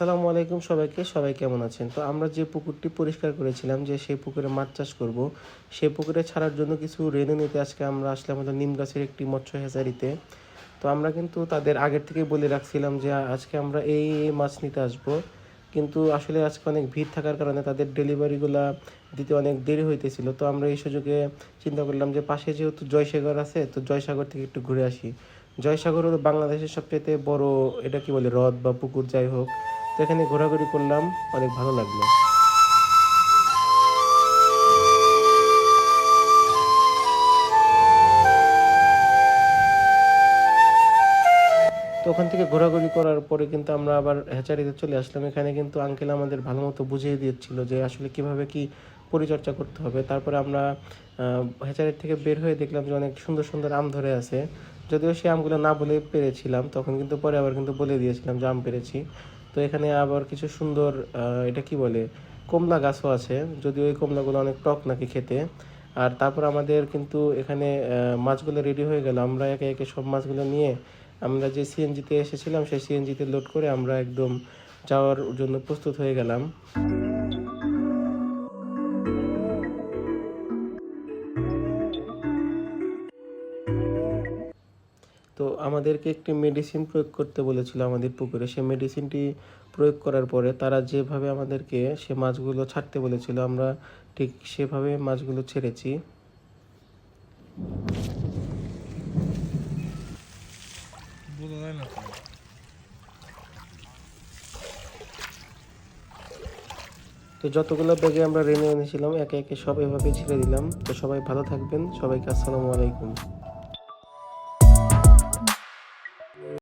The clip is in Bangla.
আসসালামু আলাইকুম সবাইকে, সবাই কেমন আছেন? তো আমরা যে পুকুরটি পরিষ্কার করেছিলাম যে সেই পুকুরে মাছ চাষ করব, সেই পুকুরে ছাড়ার জন্য কিছু রেনু নিতে আজকে আমরা আসলাম আমাদের নিম গাছের একটি মৎস্য হেচারিতে। তো আমরা কিন্তু তাদের আগের থেকে বলে রাখছিলাম যে আজকে আমরা এই এই মাছ নিতে আসব। কিন্তু আসলে আজকে অনেক ভিড় থাকার কারণে তাদের ডেলিভারিগুলা দিতে অনেক দেরি হইতেছিল। তো আমরা এই সুযোগে চিন্তা করলাম যে পাশে যেহেতু জয়সাগর আছে, তো জয়সাগর থেকে একটু ঘুরে আসি। জয়সাগর হলো বাংলাদেশের সবচেয়ে বড়, এটা কি বলে, হ্রদ বা পুকুর যাই হোক। তো এখানে ঘোরাঘুরি করলাম, অনেক ভালো লাগল। তো ওখান থেকে ঘোরাঘুরি করার পরে কিন্তু আমরা আবার হ্যাচারিতে চলে আসলাম। এখানে কিন্তু আঙ্কেল আমাদের ভালো মতো বুঝিয়ে দিচ্ছিল যে আসলে কীভাবে কি পরিচর্যা করতে হবে। তারপরে আমরা হ্যাচারির থেকে বের হয়ে দেখলাম যে অনেক সুন্দর সুন্দর আম ধরে আছে। যদিও সেই আমগুলো না বলে পেরেছিলাম, তখন কিন্তু পরে আবার কিন্তু বলে দিয়েছিলাম যে আম পেরেছি। তো এখানে আবার কিছু সুন্দর এটা কি বলে, কমলা গাছও আছে, যদিও এই কমলাগুলো অনেক টক নাকি খেতে। আর তারপর আমাদের কিন্তু এখানে মাছগুলো রেডি হয়ে গেল। আমরা একে একে সব মাছগুলো নিয়ে আমরা যে সিএনজিতে এসেছিলাম, সেই সিএনজিতে লোড করে আমরা একদম যাওয়ার জন্য প্রস্তুত হয়ে গেলাম। তো আমাদেরকে একটি মেডিসিন প্রয়োগ করতে বলেছিল আমাদের পুকুরে। সেই মেডিসিনটি প্রয়োগ করার পরে তারা যেভাবে আমাদেরকে সে মাছগুলো ছাড়তে বলেছিল আমরা ঠিক সেভাবে মাছগুলো ছেড়েছি। তো। যতগুলো ব্যাগে আমরা রেনে এনেছিলাম একে একে সব এভাবে ছেড়ে দিলাম। তো সবাই ভালো থাকবেন। সবাইকে আসসালামু আলাইকুম।